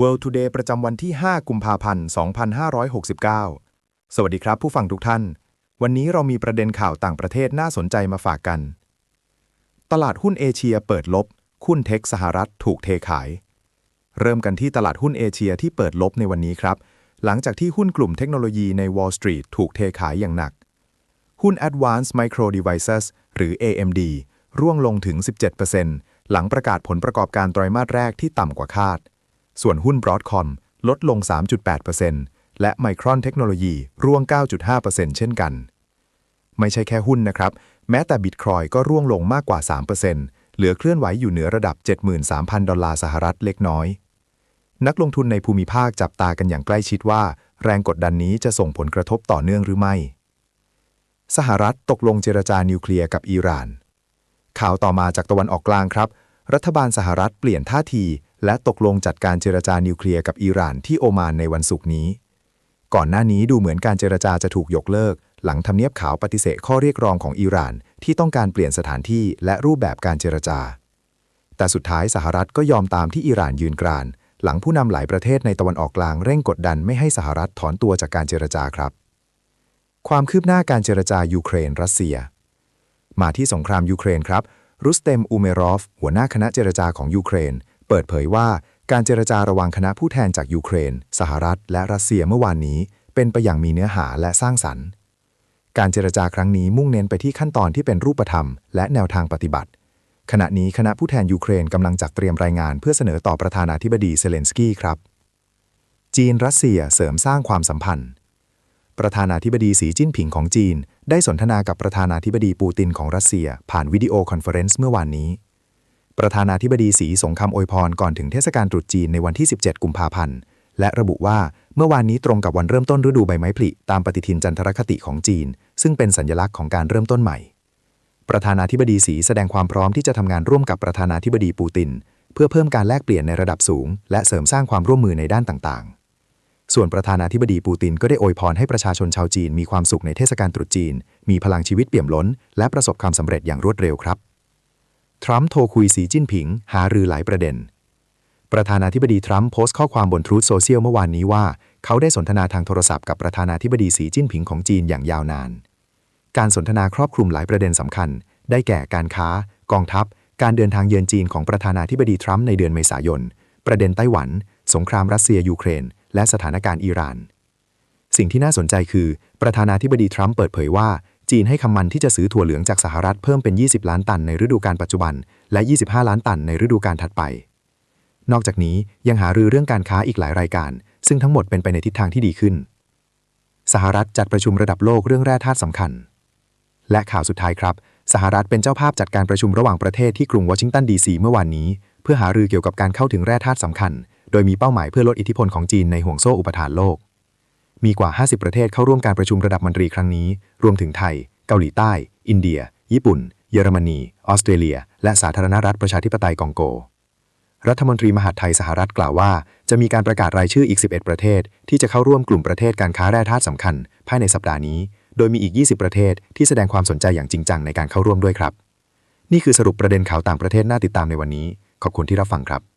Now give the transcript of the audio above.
World Today ประจำวันที่ 5 กุมภาพันธ์ 2569 สวัสดีครับ ผู้ฟังทุกท่าน วันนี้เรามีประเด็นข่าวต่างประเทศน่าสนใจมาฝากกัน ตลาดหุ้นเอเชียเปิดลบ หุ้นเทคสหรัฐถูกเทขาย เริ่มกันที่ตลาดหุ้นเอเชียที่เปิดลบในวันนี้ครับ หลังจากที่หุ้นกลุ่มเทคโนโลยีใน Wall Street ถูกเทขายอย่างหนัก หุ้น Advanced Micro Devices หรือ AMD ร่วงลงถึง 17%หลังประกาศผลประกอบการไตรมาสแรกที่ต่ำกว่าคาด ส่วนหุ้น Broadcom ลดลง 3.8%และ Micron Technology ร่วง 9.5%เช่นกัน ไม่ใช่แค่หุ้นนะครับ แม้แต่ Bitcoin ก็ร่วงลงมากกว่า 3%เหลือเคลื่อนไหวอยู่เหนือระดับ 73,000 ดอลลาร์สหรัฐเล็กน้อย นักลงทุนในภูมิภาคจับตากันอย่างใกล้ชิดว่า แรงกดดันนี้จะส่งผลกระทบต่อเนื่องหรือไม่ สหรัฐตกลงเจรจานิวเคลียร์กับอิหร่าน ข่าวต่อมาจากตะวันออกกลางครับ รัฐบาลสหรัฐเปลี่ยนท่าที และตกลงจัดการเจรจานิวเคลียร์กับอิหร่านที่โอมานในวันศุกร์นี้ ก่อนหน้านี้ดูเหมือนการเจรจาจะถูกยกเลิก หลังทำเนียบขาวปฏิเสธข้อเรียกร้องของอิหร่าน ที่ต้องการเปลี่ยนสถานที่และรูปแบบการเจรจา แต่สุดท้ายสหรัฐก็ยอมตามที่อิหร่านยืนกราน หลังผู้นำหลายประเทศในตะวันออกกลางเร่งกดดันไม่ให้สหรัฐถอนตัวจากการเจรจาครับ ความคืบหน้าการเจรจายูเครน รัสเซีย มาที่สงครามยูเครนครับรุสเตมอูเมรอฟหัวหน้าคณะเจรจาของยูเครน เปิดเผยว่าการเจรจาระหว่างคณะผู้แทนจากยูเครน สหรัฐ และรัสเซียเมื่อวานนี้ เป็นไปอย่างมีเนื้อหาและสร้างสรรค์ การเจรจาครั้งนี้มุ่งเน้นไปที่ขั้นตอนที่เป็นรูปธรรม และแนวทางปฏิบัติ ขณะนี้คณะผู้แทนยูเครนกำลังจัดเตรียมรายงานเพื่อเสนอต่อประธานาธิบดีเซเลนสกี้ครับ จีนรัสเซียเสริมสร้างความสัมพันธ์ ประธานาธิบดีสีจิ้นผิงของจีน ได้สนทนากับประธานาธิบดีปูตินของรัสเซีย ผ่านวิดีโอคอนเฟอเรนซ์เมื่อวานนี้ ประธานาธิบดีสีสงคำอวยพรก่อนถึงเทศกาลตรุษจีนในวันที่ 17 กุมภาพันธ์ และระบุว่าเมื่อวานนี้ตรงกับวันเริ่มต้นฤดูใบไม้ผลิตามปฏิทินจันทรคติของจีน ซึ่งเป็นสัญลักษณ์ของการเริ่มต้นใหม่ ประธานาธิบดีสีแสดงความพร้อมที่จะทำงานร่วมกับประธานาธิบดีปูติน เพื่อเพิ่มการแลกเปลี่ยนในระดับสูง และเสริมสร้างความร่วมมือในด้านต่างๆ ส่วนประธานาธิบดีปูตินก็ได้อวยพรให้ประชาชนชาวจีนมีความสุขในเทศกาลตรุษจีน มีพลังชีวิตเปี่ยมล้น และประสบความสำเร็จอย่างรวดเร็วครับ ทรัมป์โทรคุยสีจิ้นผิง หารือหลายประเด็น ประธานาธิบดีทรัมป์โพสต์ข้อความบนทรูธโซเชียลเมื่อวานนี้ว่า เขาได้สนทนาทางโทรศัพท์กับประธานาธิบดีสีจิ้นผิงของจีนอย่างยาวนาน การสนทนาครอบคลุมหลายประเด็นสำคัญ ได้แก่การค้า กองทัพ การเดินทางเยือนจีนของประธานาธิบดีทรัมป์ในเดือนเมษายน ประเด็นไต้หวัน สงครามรัสเซียยูเครน และสถานการณ์อิหร่าน สิ่งที่น่าสนใจคือ ประธานาธิบดีทรัมป์เปิดเผยว่า จีนให้คำมันที่จะซื้อถั่วเหลืองจากสหรัฐเพิ่มเป็น 20 ล้านตันในฤดูกาลปัจจุบัน และ 25 ล้านตันในฤดูกาลถัดไป นอกจากนี้ยังหารือเรื่องการค้าอีกหลายรายการ ซึ่งทั้งหมดเป็นไปในทิศทางที่ดีขึ้น สหรัฐจัดประชุมระดับโลกเรื่องแร่ธาตุสำคัญ และข่าวสุดท้ายครับ สหรัฐเป็นเจ้าภาพจัดการประชุมระหว่างประเทศที่กรุงวอชิงตันดีซีเมื่อวานนี้ เพื่อหารือเกี่ยวกับการเข้าถึงแร่ธาตุสำคัญ โดยมีเป้าหมายเพื่อลดอิทธิพลของจีนในห่วงโซ่อุปทานโลก มีกว่า 50 ประเทศเข้าร่วมการประชุมระดับมนตรีครั้งนี้ รวมถึงไทย เกาหลีใต้ อินเดีย ญี่ปุ่น เยอรมนี ออสเตรเลีย และสาธารณรัฐประชาธิปไตยกองโก รัฐมนตรีมหาดไทยสหรัฐกล่าวว่า จะมีการประกาศรายชื่ออีก 11 ประเทศ ที่จะเข้าร่วมกลุ่มประเทศการค้าแร่ธาตุสำคัญ ภายในสัปดาห์นี้ โดยมีอีก 20 ประเทศที่แสดงความสนใจอย่างจริงจังในการเข้าร่วมด้วยครับ นี่คือสรุปประเด็นข่าวต่างประเทศน่าติดตามในวันนี้ ขอบคุณที่รับฟังครับ